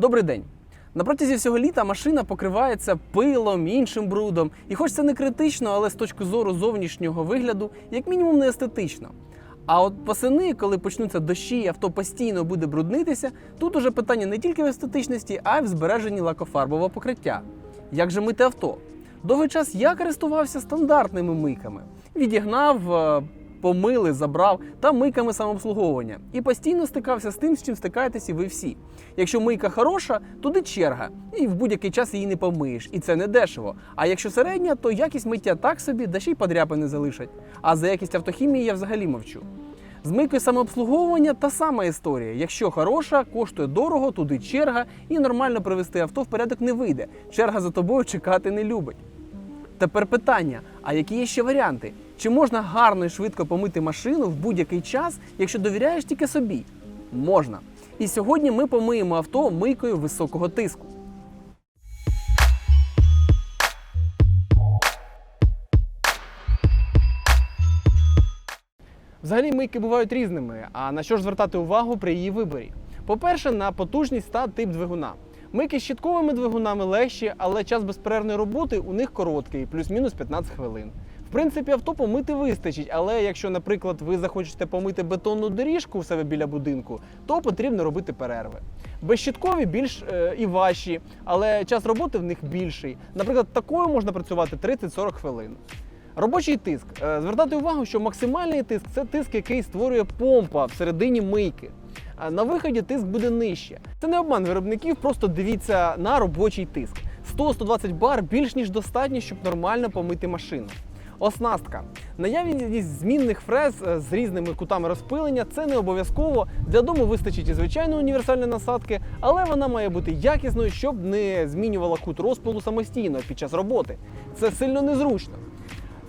Добрий день. На протязі всього літа машина покривається пилом, іншим брудом. І хоч це не критично, але з точки зору зовнішнього вигляду, як мінімум не естетично. А от восени, коли почнуться дощі, авто постійно буде бруднитися, тут уже питання не тільки в естетичності, а й в збереженні лакофарбового покриття. Як же мити авто? Довгий час я користувався стандартними мийками. Відігнав, е, помили, забрав та мийками самообслуговування. І постійно стикався з тим, з чим стикаєтесь і ви всі. Якщо мийка хороша, туди черга, і в будь-який час її не помиєш, і це не дешево. А якщо середня, то якість миття так собі, да ще й подряпини залишать. А за якість автохімії я взагалі мовчу. З мийкою самообслуговування та сама історія. Якщо хороша, коштує дорого, туди черга, і нормально привести авто в порядок не вийде. Черга за тобою чекати не любить. Тепер питання: а які є ще варіанти? Чи можна гарно і швидко помити машину в будь-який час, якщо довіряєш тільки собі? Можна. І сьогодні ми помиємо авто мийкою високого тиску. Взагалі мийки бувають різними. А на що ж звертати увагу при її виборі? По-перше, на потужність та тип двигуна. Мийки з щітковими двигунами легші, але час безперервної роботи у них короткий, плюс-мінус 15 хвилин. В принципі, авто помити вистачить, але якщо, наприклад, ви захочете помити бетонну доріжку у себе біля будинку, то потрібно робити перерви. Безщіткові більш е, і важчі, але час роботи в них більший. Наприклад, такою можна працювати 30-40 хвилин. Робочий тиск. Е, Звертати увагу, що максимальний тиск це тиск, який створює помпа всередині мийки. На виході тиск буде нижче. Це не обман виробників, просто дивіться на робочий тиск. 100-120 бар більш ніж достатньо, щоб нормально помити машину. Оснастка. Наявність змінних фрез е, з різними кутами розпилення це не обов'язково. Для дому вистачить і звичайної універсальної насадки, але вона має бути якісною, щоб не змінювала кут розпилу самостійно під час роботи. Це сильно незручно.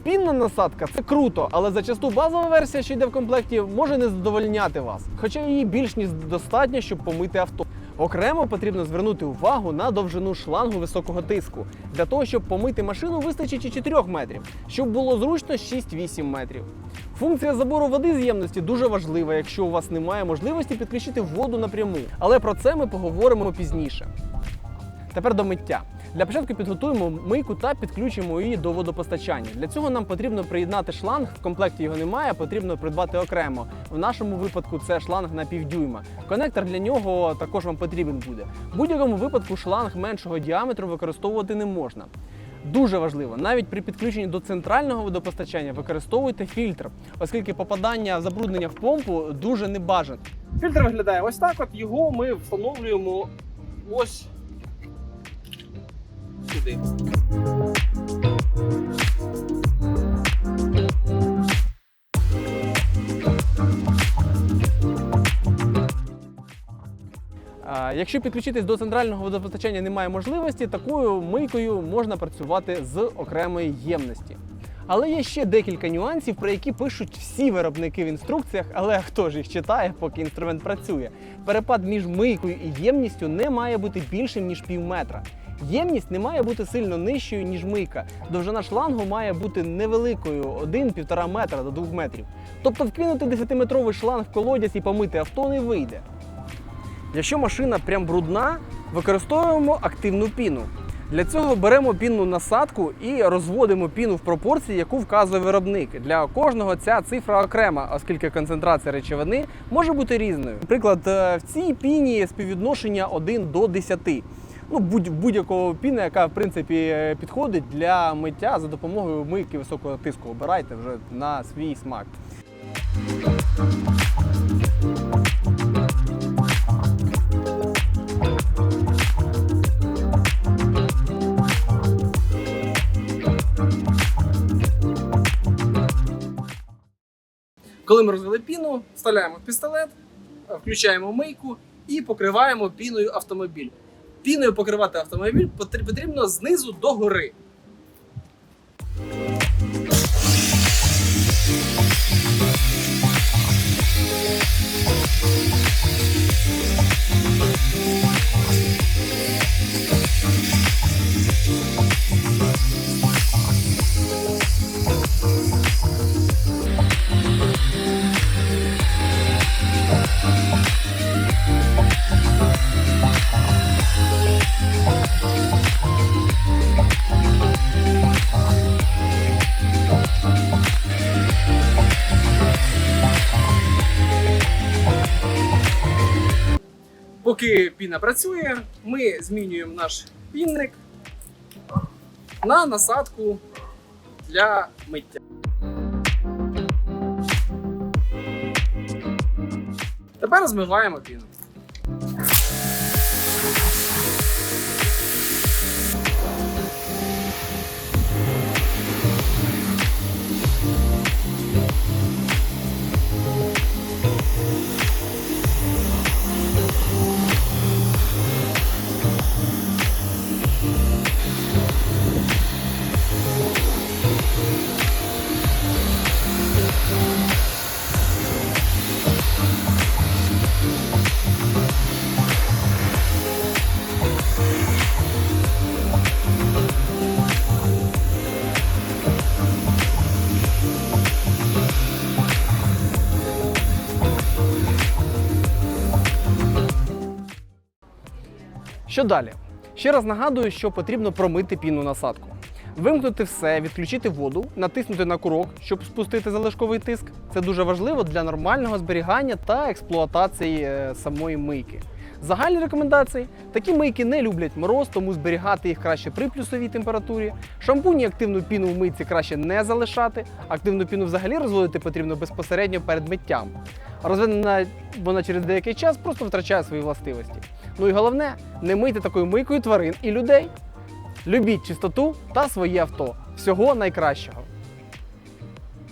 Пінна насадка це круто, але зачасту базова версія, що йде в комплекті, може не задовольняти вас, хоча її більш ніж достатньо, щоб помити авто. Окремо потрібно звернути увагу на довжину шлангу високого тиску. Для того, щоб помити машину, вистачить і 4 метрів, щоб було зручно 6-8 метрів. Функція забору води з ємності дуже важлива, якщо у вас немає можливості підключити воду напряму. Але про це ми поговоримо пізніше. Тепер до миття. Для початку підготуємо мийку та підключимо її до водопостачання. Для цього нам потрібно приєднати шланг. В комплекті його немає, потрібно придбати окремо. В нашому випадку це шланг на півдюйма. Конектор для нього також вам потрібен буде. В будь-якому випадку шланг меншого діаметру використовувати не можна. Дуже важливо, навіть при підключенні до центрального водопостачання використовуйте фільтр, оскільки попадання забруднення в помпу дуже небажане. Фільтр виглядає ось так. От його ми встановлюємо ось сюди. Якщо підключитись до центрального водопостачання немає можливості, такою мийкою можна працювати з окремої ємності. Але є ще декілька нюансів, про які пишуть всі виробники в інструкціях, але хто ж їх читає, поки інструмент працює. Перепад між мийкою і ємністю не має бути більшим ніж пів метра. Ємність не має бути сильно нижчою, ніж мийка. Довжина шлангу має бути невеликою 1-1,5 метра до 2 метрів. Тобто вкинути 10-метровий шланг в колодязь і помити авто не вийде. Якщо машина прям брудна, використовуємо активну піну. Для цього беремо пінну насадку і розводимо піну в пропорції, яку вказує виробник. Для кожного ця цифра окрема, оскільки концентрація речовини може бути різною. Наприклад, е, в цій піні співвідношення 1 до 10. Ну, будь- будь-якого піни, яка в принципі е, підходить для миття за допомогою мийки високого тиску. Обирайте вже на свій смак. Коли ми розвели піну, вставляємо в пістолет, включаємо мийку і покриваємо піною автомобіль піною покривати автомобіль, потрібно знизу до гори. Поки піна працює, ми змінюємо наш пінник на насадку для миття. Тепер змиваємо піну. Що далі? Ще раз нагадую, що потрібно промити пінну насадку. Вимкнути все, відключити воду, натиснути на курок, щоб спустити залишковий тиск. Це дуже важливо для нормального зберігання та експлуатації е, самої мийки. Загальні рекомендації: такі мийки не люблять мороз, тому зберігати їх краще при плюсовій температурі. Шампунь і активну піну в мийці краще не залишати. Активну піну взагалі розводити потрібно безпосередньо перед миттям. Розведена вона через деякий час просто втрачає свої властивості. Ну і головне, не мийте такою мийкою тварин і людей. Любіть чистоту та своє авто. Всього найкращого!